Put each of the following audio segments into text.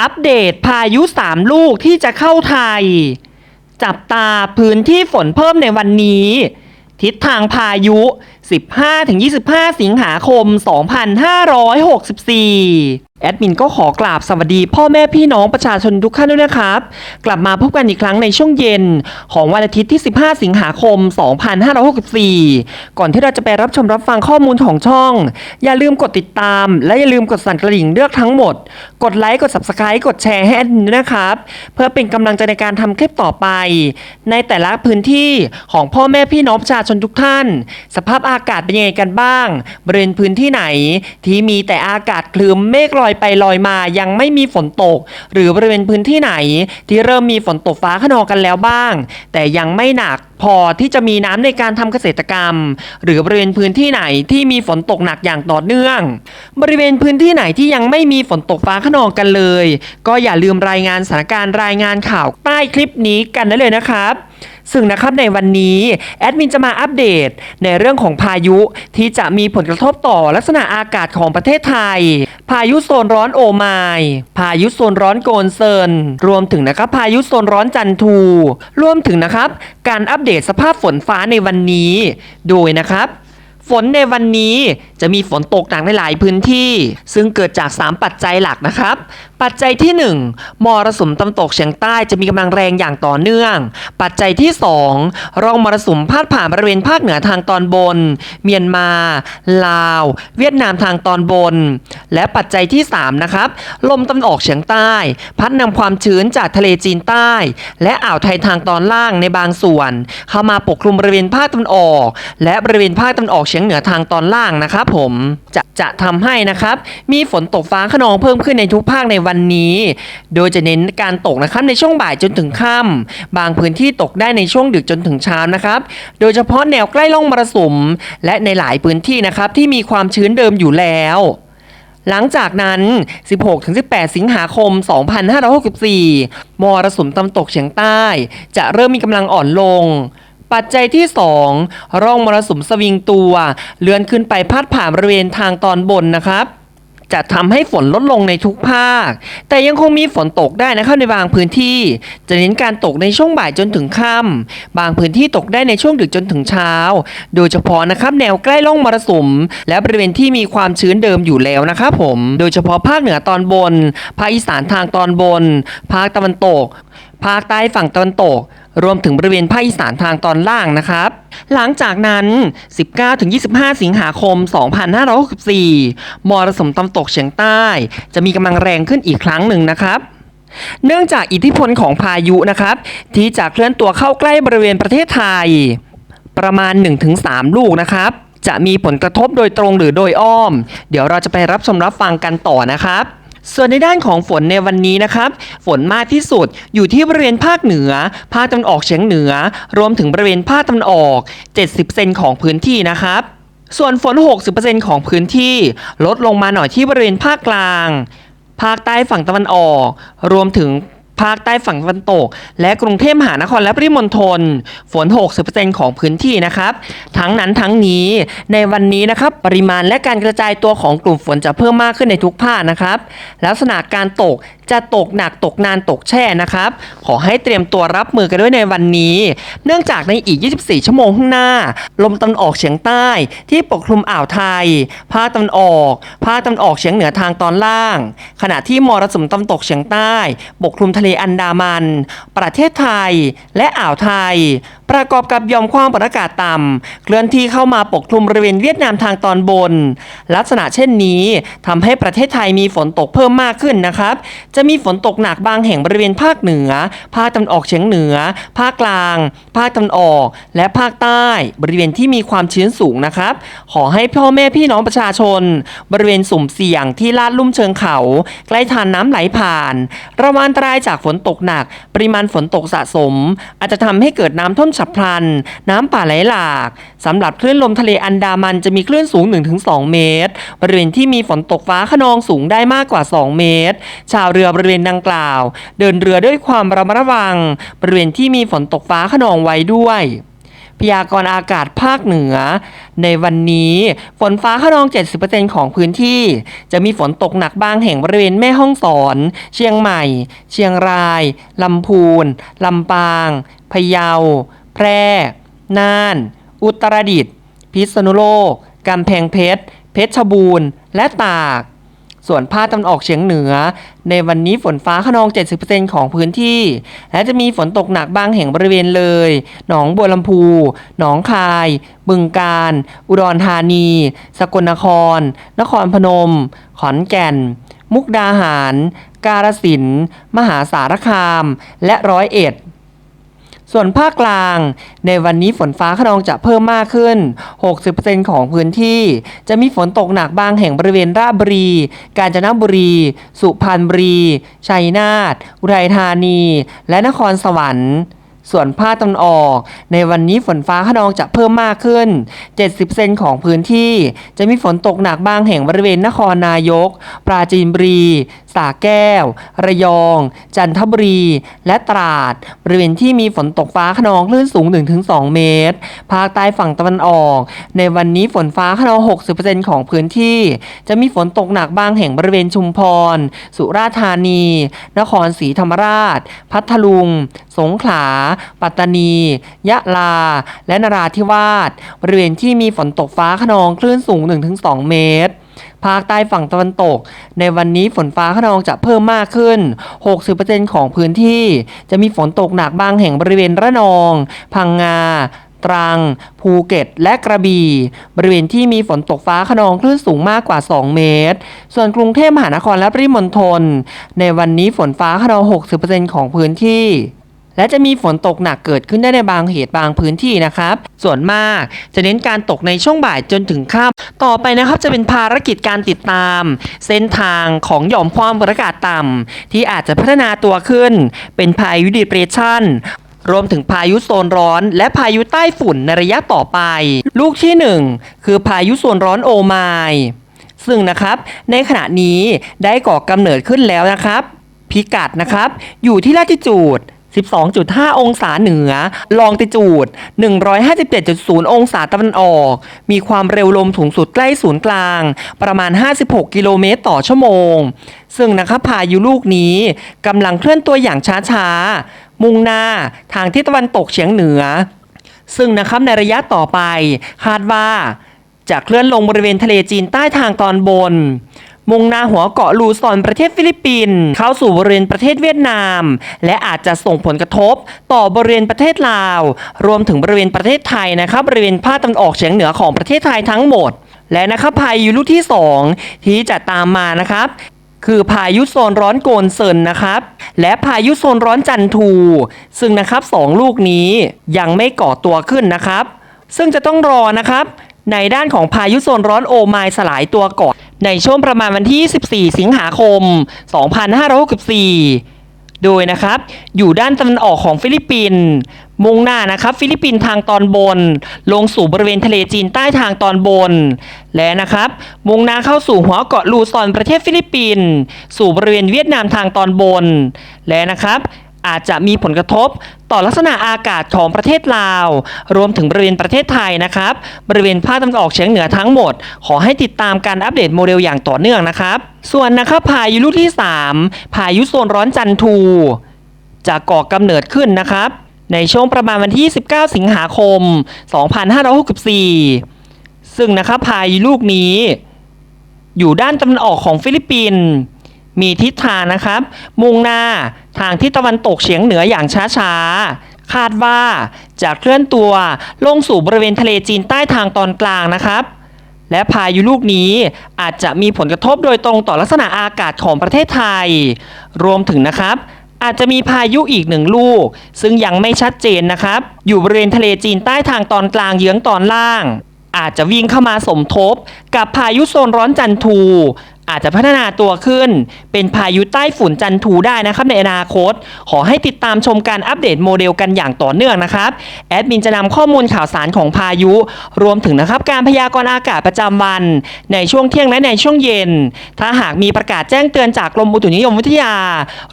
อัปเดตพายุ 3 ลูกที่จะเข้าไทย จับตาพื้นที่ฝนเพิ่มในวันนี้ ทิศทางพายุ 15-25 สิงหาคม 2564 แอดมินก็ขอกราบสวัสดีพ่อแม่พี่น้องประชาชนทุกท่านด้วยนะครับ กลับมาพบกันอีกครั้งในช่วงเย็น ของวันอาทิตย์ที่ 15 สิงหาคม 2564 ก่อนที่เราจะไปรับชมรับฟังข้อมูลของช่อง อย่าลืมกดติดตาม และอย่าลืมกดสั่นกระดิ่งเลือกทั้งหมด กดไลค์กด subscribe กดแชร์ให้แอดมินด้วยนะครับ เพื่อเป็นกำลังใจในการทำคลิปต่อไป ในแต่ละพื้นที่ของพ่อแม่พี่น้องประชาชนทุกท่าน สภาพอากาศเป็นยังไงกันบ้างบริเวณพื้นที่ไหน ที่มีแต่อากาศคลึ้มเมฆลอยอยไปลอยมายังไม่มีฝนตก หรือบริเวณพื้นที่ไหน ที่เริ่มมีฝนตกฟ้าขนองกันแล้วบ้าง แต่ยังไม่หนักพอที่จะมีน้ำในการทำเกษตรกรรม หรือบริเวณพื้นที่ไหนที่มีฝนตกหนักอย่างต่อเนื่อง บริเวณพื้นที่ไหนที่ยังไม่มีฝนตกฟ้าขนองกันเลย ก็อย่าลืมรายงานสถานการณ์รายงานข่าวใต้คลิปนี้กันได้เลยนะครับซึ่งนะครับในวันนี้แอดมินจะมาอัปเดตในเรื่องของพายุที่จะมีผลกระทบต่อลักษณะอากาศของประเทศไทย พายุโซนร้อนโอมายพายุโซนร้อนโกนเซินรวมถึงนะครับพายุโซนร้อนจันทู รวมถึงนะครับการอัปเดตสภาพฝนฟ้าในวันนี้ โดยนะครับ ฝนในวันนี้จะมีฝนตกหนักในหลายพื้นที่ ซึ่งเกิดจาก 3 ปัจจัยหลักนะครับปัจจัยที่ 1 มรสุมตะวันตกเฉียงใต้จะมีกำลังแรงอย่างต่อเนื่อง ปัจจัยที่ 2 ร่องมรสุมพาดผ่านบริเวณภาคเหนือทางตอนบน เมียนมา ลาว เวียดนามทางตอนบน และปัจจัยที่ 3 นะครับ ลมตะวันออกเฉียงใต้ พัดนำความชื้นจากทะเลจีนใต้ และอ่าวไทยทางตอนล่างในบางส่วน เข้ามาปกคลุมบริเวณภาคตะวันออก และบริเวณภาคตะวันออกเฉียงเหนือทางตอนล่างนะครับผมจะจะทำให้นะครับมีฝนตกฟ้าขนองเพิ่มขึ้นในทุกภาคในวันนี้ โดยจะเน้นการตกนะครับในช่วงบ่ายจนถึงค่ำบางพื้นที่ตกได้ในช่วงดึกจนถึงเช้านะครับ โดยเฉพาะแนวใกล้ล่องมรสุม และในหลายพื้นที่นะครับที่มีความชื้นเดิมอยู่แล้วหลังจากนั้น 16-18 สิงหาคม 2564 มรสุมตะวันตกเฉียงใต้ จะเริ่มมีกำลังอ่อนลง ปัจจัยที่ 2 ร่องมรสุมสวิงตัว เลื่อนขึ้นไปพาดผ่านบริเวณทางตอนบนนะครับ จะทำให้ฝนลดลงในทุกภาค แต่ยังคงมีฝนตกได้นะครับในบางพื้นที่ จะเน้นการตกในช่วงบ่ายจนถึงค่ำบางพื้นที่ตกได้ในช่วงดึกจนถึงเช้า โดยเฉพาะนะครับแนวใกล้ล่องมรสุม และบริเวณที่มีความชื้นเดิมอยู่แล้วนะครับผม โดยเฉพาะภาคเหนือตอนบน ภาคอีสานทางตอนบน ภาคตะวันตก ภาคใต้ฝั่งตะวันตก รวมถึงบริเวณภาคอีสานทางตอนล่างนะครับ หลังจากนั้น 19-25 สิงหาคม 2564 มรสุมตะวันตกเฉียงใต้ จะมีกำลังแรงขึ้นอีกครั้งหนึ่งนะครับเนื่องจากอิทธิพลของพายุนะครับ ที่จะเคลื่อนตัวเข้าใกล้บริเวณประเทศไทย ประมาณ 1-3 ลูกนะครับ จะมีผลกระทบโดยตรงหรือโดยอ้อม เดี๋ยวเราจะไปรับชมรับฟังกันต่อนะครับ ส่วนในด้านของฝนในวันนี้นะครับ ฝนมากที่สุดอยู่ที่บริเวณภาคเหนือ ภาคตะวันออกเฉียงเหนือ รวมถึงบริเวณภาคตะวันออก 70เซนของพื้นที่นะครับ ส่วนฝน 60%ของพื้นที่ ลดลงมาหน่อยที่บริเวณภาคกลาง ภาคใต้ฝั่งตะวันออก รวมถึง ภาคใต้ฝั่งตะวันตก และกรุงเทพมหานครและปริมณฑลฝน 60%ของพื้นที่นะครับ ทั้งนั้นทั้งนี้ในวันนี้นะครับปริมาณและการกระจายตัวของกลุ่มฝนจะเพิ่มมากขึ้นในทุกภาคนะครับ ลักษณะการตกจะตกหนักตกนานตกแช่นะครับ ขอให้เตรียมตัวรับมือกันด้วยในวันนี้ เนื่องจากในอีก 24 ชั่วโมงข้างหน้า ลมตะวันออกเฉียงใต้ ที่ปกคลุมอ่าวไทย ภาคตะวันออก ภาคตะวันออกเฉียงเหนือทางตอนล่าง ขณะที่มรสุมตะวันตกเฉียงใต้ ปกคลุมทะเลเลอันดามัน ประเทศไทย และอ่าวไทยประกอบกับยอมความกดอากาศต่ำเคลื่อนที่เข้ามาปกคลุมบริเวณเวียดนามทางตอนบน ลักษณะเช่นนี้ทำให้ประเทศไทยมีฝนตกเพิ่มมากขึ้นนะครับ จะมีฝนตกหนักบางแห่งบริเวณภาคเหนือ ภาคตะวันออกเฉียงเหนือ ภาคกลาง ภาคตะวันออก และภาคใต้ บริเวณที่มีความชื้นสูงนะครับ ขอให้พ่อแม่พี่น้องประชาชน บริเวณสุ่มเสี่ยงที่ลาดลุ่มเชิงเขา ใกล้ทานน้ำไหลผ่าน ระวังอันตรายจากฝนตกหนัก ปริมาณฝนตกสะสม อาจจะทำให้เกิดน้ำท่วมฉับพลัน น้ำป่าไหลหลากสำหรับคลื่นลมทะเลอันดามันจะมีคลื่นสูง 1-2 เมตร บริเวณที่มีฝนตกฟ้าขนองสูงได้มากกว่า 2 เมตร ชาวเรือบริเวณดังกล่าว เดินเรือด้วยความระมัดระวัง บริเวณที่มีฝนตกฟ้าขนองไว้ด้วยพยากรณ์อากาศภาคเหนือ ในวันนี้ฝนฟ้าขนอง 70%ของพื้นที่ จะมีฝนตกหนักบางแห่งบริเวณแม่ฮ่องสอน เชียงใหม่ เชียงราย ลำพูน ลำปาง พะเยา แพร่ น่าน อุตรดิตถ์ พิษณุโลก กำแพงเพชร เพชรบูรณ์ และตาก ส่วนภาคตะวันออกเฉียงเหนือ ในวันนี้ฝนฟ้าขนอง 70%ของพื้นที่ และจะมีฝนตกหนักบางแห่งบริเวณเลย หนองบัวลำพู หนองคาย บึงกาฬอุดรธานี สกลนคร นครพนม ขอนแก่น มุกดาหาร กาฬสิน มหาสารคาม และร้อยเอ็ด ส่วนภาคกลาง ในวันนี้ฝนฟ้าขนองจะเพิ่มมากขึ้น 60%ของพื้นที่ จะมีฝนตกหนักบางแห่งบริเวณราชบุรี กาญจนบุรี สุพรรณบุรี ชัยนาท อุทัยธานี และนครสวรรค์ส่วนภาคตะวันออก ในวันนี้ฝนฟ้าขนองจะเพิ่มมากขึ้น 70%ของพื้นที่ จะมีฝนตกหนักบางแห่งบริเวณนครนายก ปราจีนบุรี สระแก้ว ระยอง จันทบุรี และตราด บริเวณที่มีฝนตกฟ้าขนองคลื่นสูง 1-2 เมตร ภาคใต้ฝั่งตะวันออก ในวันนี้ฝนฟ้าขนอง 60%ของพื้นที่ จะมีฝนตกหนักบางแห่งบริเวณชุมพร สุราษฎร์ธานี นครศรีธรรมราช พัทลุง สงขลา ปัตตานี ยะลา และนราธิวาส บริเวณที่มีฝนตกฟ้าขนองคลื่นสูง 1-2 เมตร ภาคใต้ฝั่งตะวันตก ในวันนี้ฝนฟ้าขนองจะเพิ่มมากขึ้น 60%ของพื้นที่ จะมีฝนตกหนักบางแห่งบริเวณระนอง พังงาตรัง ภูเก็ต และกระบี่ บริเวณที่มีฝนตกฟ้าขนองคลื่นสูงมากกว่า 2 เมตร ส่วนกรุงเทพมหานครและปริมณฑลในวันนี้ฝนฟ้าขนอง 60%ของพื้นที่ และจะมีฝนตกหนักเกิดขึ้นได้ในบางเหตุบางพื้นที่นะครับ ส่วนมากจะเน้นการตกในช่วงบ่ายจนถึงค่ำต่อไปนะครับจะเป็นภารกิจการติดตาม เส้นทางของหย่อมความกดอากาศต่ำที่อาจจะพัฒนาตัวขึ้น เป็นพายุดิเปรชั่นรวมถึงพายุโซนร้อน และพายุใต้ฝุ่นในระยะต่อไป ลูกที่หนึ่งคือพายุโซนร้อนโอไมายซึ่งนะครับในขณะนี้ได้ก่อกำเนิดขึ้นแล้วนะครับ พิกัดนะครับ อยู่ที่ลาติจูด 12.5 องศาเหนือ ลองติจูด 157.0 องศาตะวันออก มีความเร็วลมสูงสุดใกล้ศูนย์กลาง ประมาณ 56 กิโลเมตรต่อชั่วโมง ซึ่งนะครับพายุลูกนี้กำลังเคลื่อนตัวอย่างช้าๆ มุ่งหน้าทางทิศตะวันตกเฉียงเหนือ ซึ่งนะครับในระยะต่อไปคาดว่าจะเคลื่อนลงบริเวณทะเลจีนใต้ทางตอนบน มุ่งหน้าหัวเกาะลูซอนประเทศฟิลิปปินส์เข้าสู่บริเวณประเทศเวียดนาม และอาจจะส่งผลกระทบต่อบริเวณประเทศลาว รวมถึงบริเวณประเทศไทยนะครับบริเวณภาคตะวันออกเฉียงเหนือของประเทศไทยทั้งหมด และนะครับพายุลูกที่ 2 ที่จะตามมานะครับคือพายุโซนร้อนโกนเซินนะครับ และพายุโซนร้อนจันทู ซึ่งนะครับสองลูกนี้ยังไม่ก่อตัวขึ้นนะครับ ซึ่งจะต้องรอนะครับ ในด้านของพายุโซนร้อนโอไมายสลายตัวก่อน ในช่วงประมาณวันที่24สิงหาคม 2564 โดยนะครับ อยู่ด้านตะวันออกของฟิลิปปินส์ มุ่งหน้านะครับ ฟิลิปปินส์ทางตอนบน ลงสู่บริเวณทะเลจีนใต้ทางตอนบน และนะครับ มุ่งหน้าเข้าสู่หัวเกาะลูซอนประเทศฟิลิปปินส์ สู่บริเวณเวียดนามทางตอนบน และนะครับ อาจจะมีผลกระทบต่อลักษณะอากาศของประเทศลาว รวมถึงบริเวณประเทศไทยนะครับ บริเวณภาคตะวันออกเฉียงเหนือทั้งหมด ขอให้ติดตามการอัปเดตโมเดลอย่างต่อเนื่องนะครับ ส่วนนะครับพายุลูกที่ 3 พายุโซนร้อนจันทู จะก่อกำเนิดขึ้นนะครับ ในช่วงประมาณวันที่ 19 สิงหาคม 2564 ซึ่งนะครับพายุลูกนี้ อยู่ด้านตะวันออกของฟิลิปปินส์ มีทิศทางนะครับ มุ่งหน้าทางทิศตะวันตกเฉียงเหนืออย่างช้าๆ คาดว่าจะเคลื่อนตัวลงสู่บริเวณทะเลจีนใต้ทางตอนกลางนะครับ และพายุลูกนี้อาจจะมีผลกระทบโดยตรงต่อลักษณะอากาศของประเทศไทย รวมถึงนะครับอาจจะมีพายุอีกหนึ่งลูก ซึ่งยังไม่ชัดเจนนะครับ อยู่บริเวณทะเลจีนใต้ทางตอนกลางเยื้องตอนล่าง อาจจะวิ่งเข้ามาสมทบกับพายุโซนร้อนจันทู อาจจะพัฒนาตัวขึ้น เป็นพายุใต้ฝุ่นจันทูได้นะครับในอนาคต ขอให้ติดตามชมการอัปเดตโมเดลกันอย่างต่อเนื่องนะครับ แอดมินจะนำข้อมูลข่าวสารของพายุ รวมถึงนะครับการพยากรณ์อากาศประจำวัน ในช่วงเที่ยงและในช่วงเย็น ถ้าหากมีประกาศแจ้งเตือนจากกรมอุตุนิยมวิทยา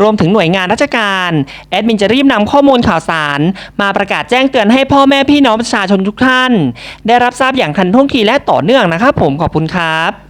รวมถึงหน่วยงานราชการ แอดมินจะรีบนำข้อมูลข่าวสาร มาประกาศแจ้งเตือนให้พ่อแม่พี่น้องประชาชนทุกท่าน ได้รับทราบอย่างทันท่วงทีและต่อเนื่องนะครับ ผมขอบคุณครับ